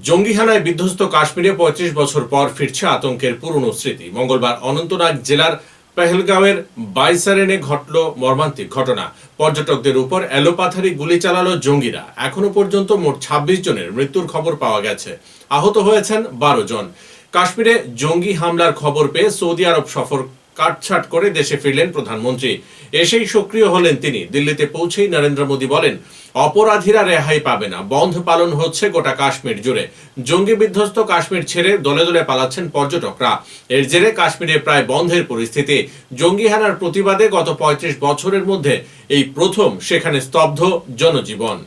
জঙ্গিহানায় বিধ্বস্ত কাশ্মীরে পঁয়ত্রিশ বছর পর ফিরছে আতঙ্কের পুরনো স্মৃতি। মঙ্গলবার অনন্তনাগ জেলার পেহেলগাঁওয়ের বাইসারেনে ঘটল মর্মান্তিক ঘটনা। পর্যটকদের উপর এলোপাথারি গুলি চালালো জঙ্গিরা। এখনও পর্যন্ত মোট ২৬ জনের মৃত্যুর খবর পাওয়া গেছে। আহত হয়েছেন বারো জন। কাশ্মীরে জঙ্গি হামলার খবর পেয়ে সৌদি আরব সফর কাটছাট করে দেশে ফিরলেন প্রধানমন্ত্রী। এসেই সক্রিয় হলেন তিনি। দিল্লিতে পৌঁছেই নরেন্দ্র মোদী বলেন, অপরাধীরা রেহাই পাবে না। বন্ধ পালন হচ্ছে গোটা কাশ্মীর জুড়ে। জঙ্গি বিধ্বস্ত কাশ্মীর ছেড়ে দলে দলে পালাচ্ছেন পর্যটকরা। এর জেরে কাশ্মীরে প্রায় বন্ধের পরিস্থিতি। জঙ্গি হানার প্রতিবাদে গত পঁয়ত্রিশ বছরের মধ্যে এই প্রথম সেখানে স্তব্ধ জনজীবন।